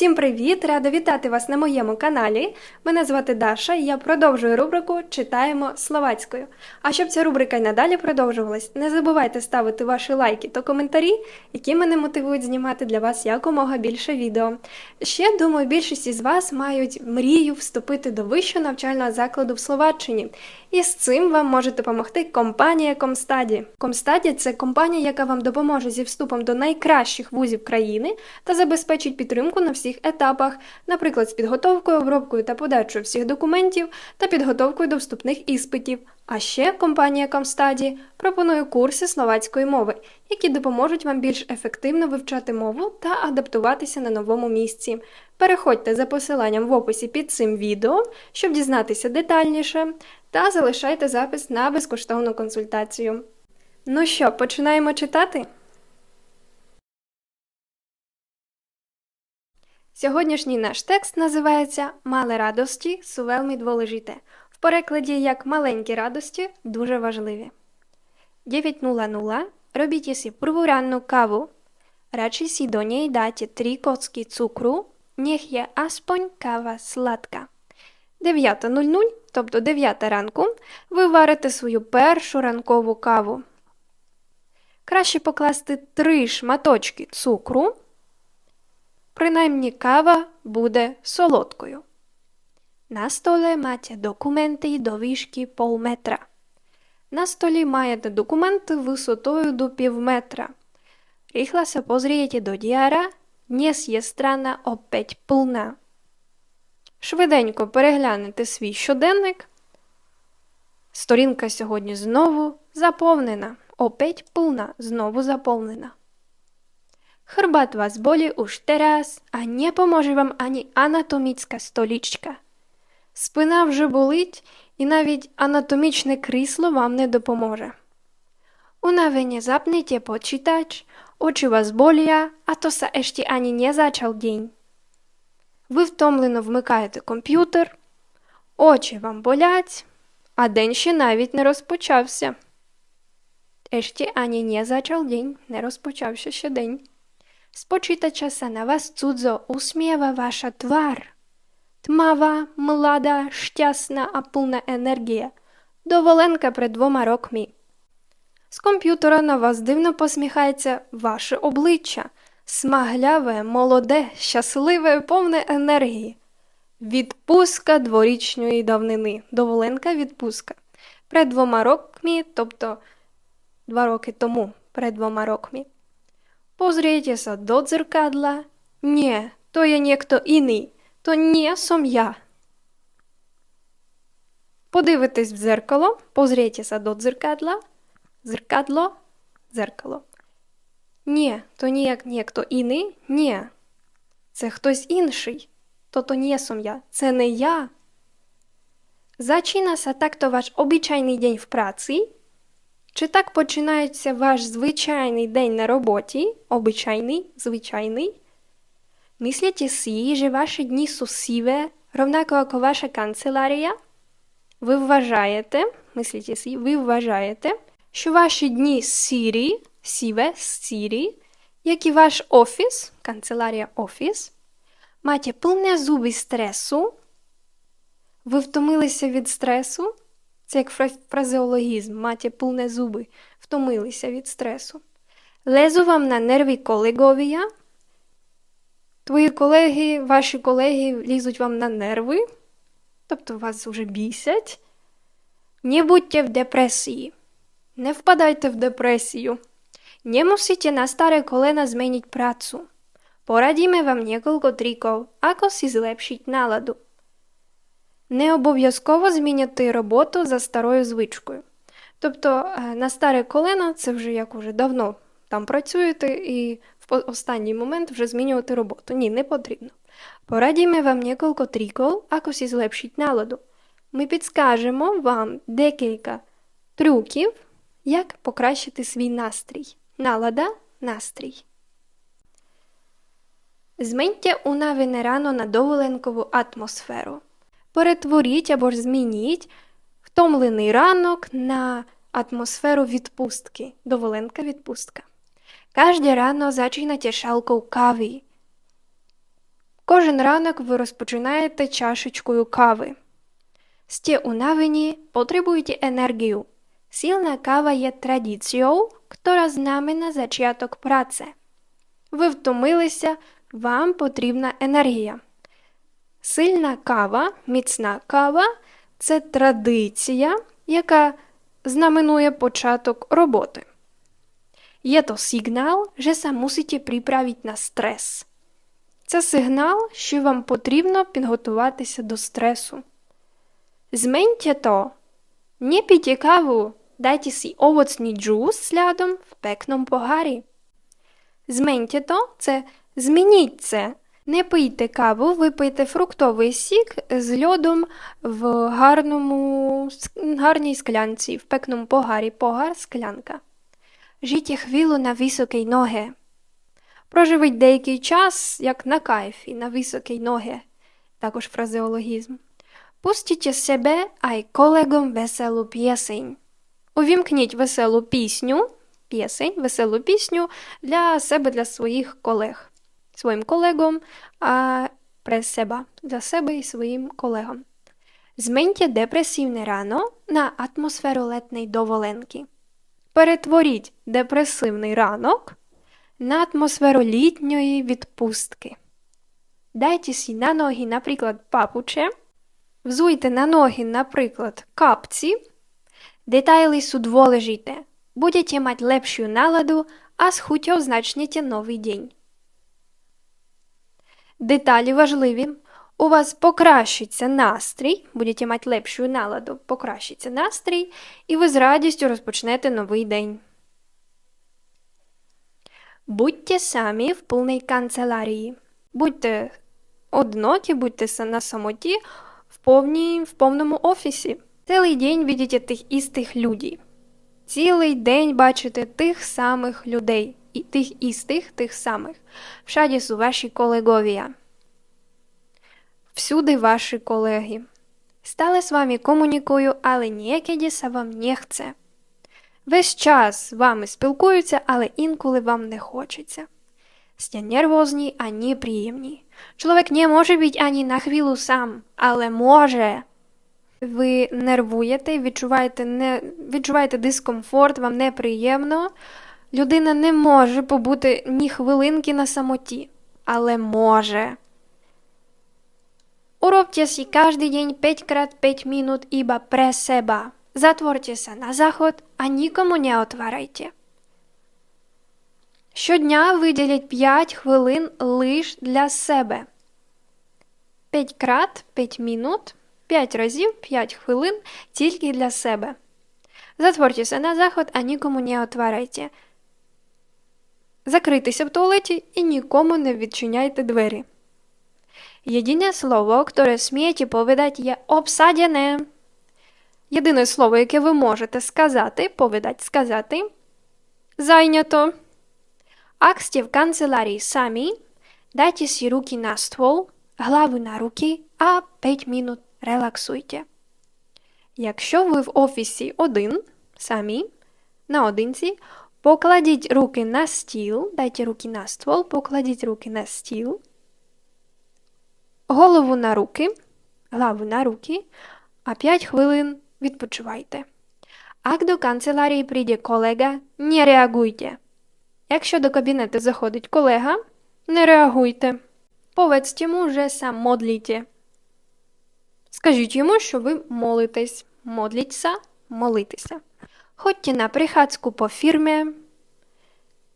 Всім привіт! Рада вітати вас на моєму каналі. Мене звати Даша і я продовжую рубрику Читаємо словацькою. А щоб ця рубрика й надалі продовжувалась, не забувайте ставити ваші лайки та коментарі, які мене мотивують знімати для вас якомога більше відео. Ще думаю, більшість із вас мають мрію вступити до вищого навчального закладу в Словаччині. І з цим вам може допомогти компанія Комстаді. Комстаді це компанія, яка вам допоможе зі вступом до найкращих вузів країни та забезпечить підтримку на всіх етапах, наприклад, з підготовкою, обробкою та подачою всіх документів та підготовкою до вступних іспитів. А ще компанія Комстаді пропонує курси словацької мови, які допоможуть вам більш ефективно вивчати мову та адаптуватися на новому місці. Переходьте за посиланням в описі під цим відео, щоб дізнатися детальніше, та залишайте запис на безкоштовну консультацію. Ну що, починаємо читати? Сьогоднішній наш текст називається Мале радості су вельми дволежите. В перекладі як маленькі радості дуже важливі. 9.00 робіть сі prvú ранну каву. Радшej si do nej dáte 3 kocky cukru, nech je aspoň кава сладка. 9.00, тобто 9 ранку, ви варите свою першу ранкову каву. Краще покласти 3 шматочки цукру. Принаймні кава буде солодкою. На столі маєте документи до вишки пол метра. На столі маєте документи висотою до пів метра. Рихла се позрієте до діара, днес є страна опять повна. Швиденько переглянете свій щоденник. Сторінка сьогодні знову заповнена. Опять повна, знову заповнена. Хрбат вас болі уж teraz, а не поможе вам ані анатомічна столічка. Спина вже болить, і навіть анатомічне крісло вам не допоможе. Унавені запнite почитач, очі вас болія, а то са ешті ані не зачав день. Ви втомлено вмикаєте комп'ютер, очі вам болять, а день ще навіть не розпочався. Ешті ані не зачав день, не розпочався ще день. Z počítača sa na vás cudzo usmieva vaša tvár. Tmavá, mladá, šťastná a plná енергія. Доволенка перед двома роками. З комп'ютера на вас дивно посміхається ваше обличчя. Смагляве, молоде, щасливе, повне енергії. Відпустка дворічної давнини. Доволенка відпустка. Перед двома роками, тобто два роки тому, перед двома роками. Pozriete sa do dzrkadla. Nie, to je niekto iný. To nie som ja. Подивитесь в дзеркало, позрійте sa до дзеркадла. Зеркадло, дзеркало. Ні, то ніяк ніхто іний, ні. Це хтось інший. То то не сом я, це не я. Зачина sa takto ваш обичайний день в праці. Чи так починається ваш звичайний день на роботі, обичайний, звичайний? Си, що ваші дні су сіве, ровнако як ваша канцеларія? Ви вважаєте, мислите си, ви вважаєте, що ваші дні сірі, сіве, сірі, як і ваш офіс, канцеларія офіс, маєте повне зуби стресу, ви втомилися від стресу, це як фразеологізм, маті повне зуби, втомилися від стресу. Лезу вам на нерві колеговія. Твої колеги, ваші колеги лізуть вам на нерви, тобто вас вже бісять. Не будьте в депресії. Не впадайте в депресію. Не musíte na staré kolena zmeniť prácu. Poradíme vám niekoľko trikov, ako si zlepšiť náladu. Не обов'язково зміняти роботу за старою звичкою. Тобто на старе колено це вже як уже давно там працюєте і в останній момент вже змінювати роботу. Ні, не потрібно. Порадімо вам кілька тріків, ако сі злепшіть наладу. Ми підскажемо вам декілька трюків, як покращити свій настрій. Налада настрій. Зміньте унавине рано на доволенкову атмосферу перетворіть або ж змініть втомлений ранок на атмосферу відпустки, доволенка відпустка. Każde rano zaczynajcie szalką kawy. Кожен ранок ви розпочинаєте чашечкою кави. Сте унавені, потребуєте енергію. Сильна кава є традицією, яка знамена зачаток праці. Ви втомилися, вам потрібна енергія. Сильна кава, міцна кава це традиція, яка знаменує початок роботи. Є то сигнал, що се мусите приправити на стрес. Це сигнал, що вам потрібно підготуватися до стресу. Зменьте то. Не пійте каву, дайте си овоцний джус з лядом в пекному погарі. Зменьте то це змініть це. Не пийте каву, випийте фруктовий сік з льодом в гарному, гарній склянці, в пекному погарі, погар, склянка. Жийте хвилю на високій ноги. Проживіть деякий час, як на кайфі, на високій ноги, також фразеологізм. Пустіть себе, а й колегам веселу пісень. Увімкніть веселу пісню, пісень, веселу пісню для себе, для своїх колег, своїм колегам, а про себе, для себе і своїм колегам. Зменьте депресивне рано на атмосферу летної доволенки. Перетворіть депресивний ранок на атмосферу літньої відпустки. Дайте сі на ноги, наприклад, папуче, взуйте на ноги, наприклад, капці, детайли су dôležité. Будете мати лепшу наладу, а з хутьо значнете новий день. Деталі важливі. У вас покращиться настрій, будете мати лепшу наладу, покращиться настрій, і ви з радістю розпочнете новий день. Будьте самі в повній канцелярії. Будьте одинокі, будьте на самоті в, повній, в повному офісі. Цілий день бачите тих істих людей. Цілий день бачите тих самих людей. Тих істих, тих самих. Всяді су ваші колеговія. Всюди ваші колеги. Стали з вами комунікую, але ніякеді са вам не chce. Весь час з вами спілкуються, але інколи вам не хочеться. Сте нервозні, а не приємні. Чоловік не може бути ані на хвилю сам, але може. Ви нервуєте, відчуваєте, не, відчуваєте дискомфорт, вам неприємно. Людина не може побути ні хвилинки на самоті, але може. Уробте си каждый день 5 крат 5 минут ибо pre себя. Затворте се на заход, а нікому не отварайте. Щодня виділіть 5 хвилин лиш для себе. 5 крат 5 минут, 5 разів 5 хвилин тільки для себе. Затвортеся на заход, а нікому не отварайте. Закритися в туалеті і нікому не відчиняйте двері. Єдине слово, яке смієте повідати, є обсадяне. Єдине слово, яке ви можете сказати, повідати сказати, зайнято. Ak ste v kancelárii sami, dajte si ruky na stôl, на руки, а 5 минут релаксуйте. Якщо ви в офісі один, самі, наодинці, покладіть руки на стіл, дайте руки на ствол, покладіть руки на стіл, голову на руки, главу на руки, а 5 хвилин відпочивайте. Ак до канцелярії прийде колега, не реагуйте. Якщо до кабінету заходить колега, не реагуйте. Поведьте йому же сам модліте. Скажіть йому, що ви молитесь. Модліться, молитися. Ходьте на прихацьку по фірмі.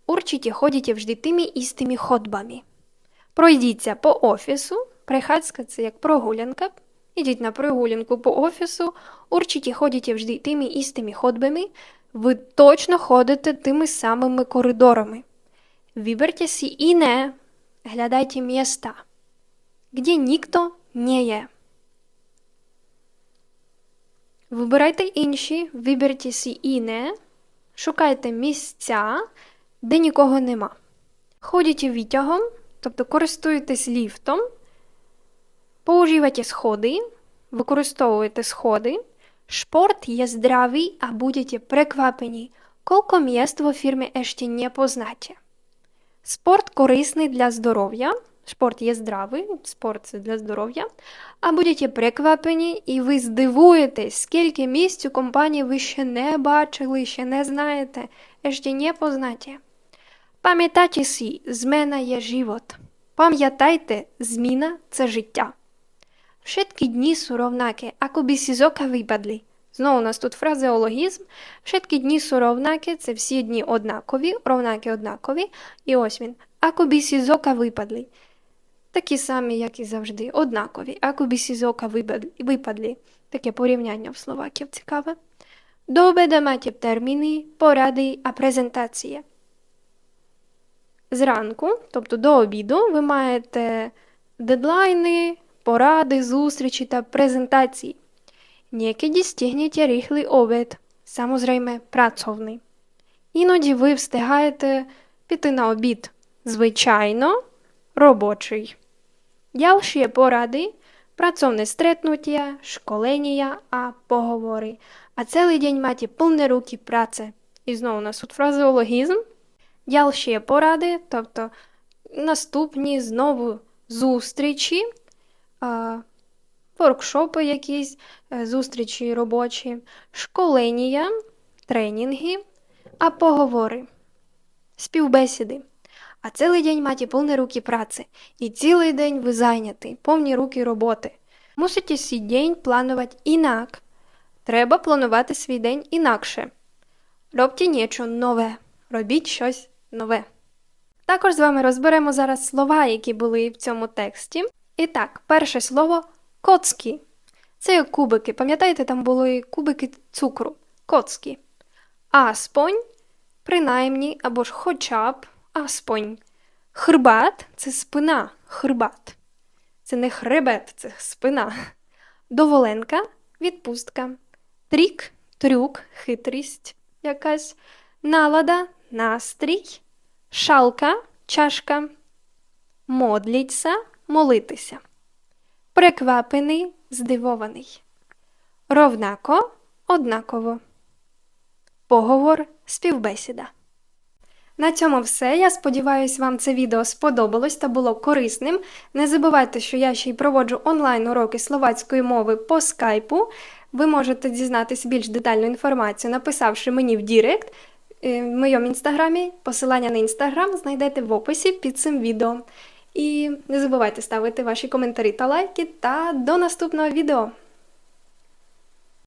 Урчите ходите вжди тими істими ходбами. Пройдіться по офісу. Прихацька це як прогулянка. Ідіть на прогулянку по офісу, урчите ходите вжди тими істими ходбами, ви точно ходите тими самими коридорами. Виберте си ине, глядайте места, где никто не є. Вибирайте інші, виберте сі іне, шукайте місця, де нікого нема. Ходіть відтягом, тобто користуєтесь ліфтом, Používajte schody, використовуйте сходи. Шпорт є здравий, а будете преквапені, колко місць во фірмі ešte не познаєте. Спорт корисний для здоров'я, Спорт є здравий, спорт це для здоров'я. А будете приквапені, і ви здивуєтесь, скільки місць у компанії ви ще не бачили, ще не знаєте, ще не познаєте. Пам'ятайте сі, зміна є живот. Пам'ятайте, зміна це життя. Všetky dni sú rovnaké, ako by si z oka у нас тут фразеологізм. Všetky дні sú rovnaké, це всі дні однакові, ровнакі однакові. І ось він. Ако би сі випадли. Такі самі, як і завжди, однакові. Ако би сі з ока випадли. Таке порівняння в словаків цікаве. До обеда маєте терміни, поради, а презентація. Зранку, тобто до обіду, ви маєте дедлайни, поради, зустрічі та презентації. Niekedy стигнете рихлий обід, samozrejme працовний. Іноді ви встигаєте піти на обід, звичайно, робочий. Дальші поради, працовне стретнуття, школення, а поговори. А цілий день маєте повні руки праці. І знову у нас тут фразеологізм. Дальші поради, тобто наступні знову зустрічі, воркшопи якісь, зустрічі робочі, школення, тренінги, а поговори, співбесіди. А цілий день маєте повні руки праці. І цілий день ви зайняті, повні руки роботи. Мусите свій день планувати інак. Треба планувати свій день інакше. Робте нічого нове, робіть щось нове. Також з вами розберемо зараз слова, які були в цьому тексті. І так, перше слово коцки. Це як кубики. Пам'ятаєте, там були кубики цукру. Коцки. Аспонь, принаймні, або ж хоча б аспонь. Хрбат це спина. Хрбат. Це не хребет, це спина. Доволенка відпустка. Трік, трюк, хитрість якась. Налада, настрій. Шалка, чашка. Модліться, молитися. Приквапений, здивований. Ровнако, однаково. Поговор, співбесіда. На цьому все. Я сподіваюся, вам це відео сподобалось та було корисним. Не забувайте, що я ще й проводжу онлайн уроки словацької мови по скайпу. Ви можете дізнатися більш детальну інформацію, написавши мені в Дірект е, в моєму інстаграмі. Посилання на інстаграм знайдете в описі під цим відео. І не забувайте ставити ваші коментарі та лайки. Та до наступного відео!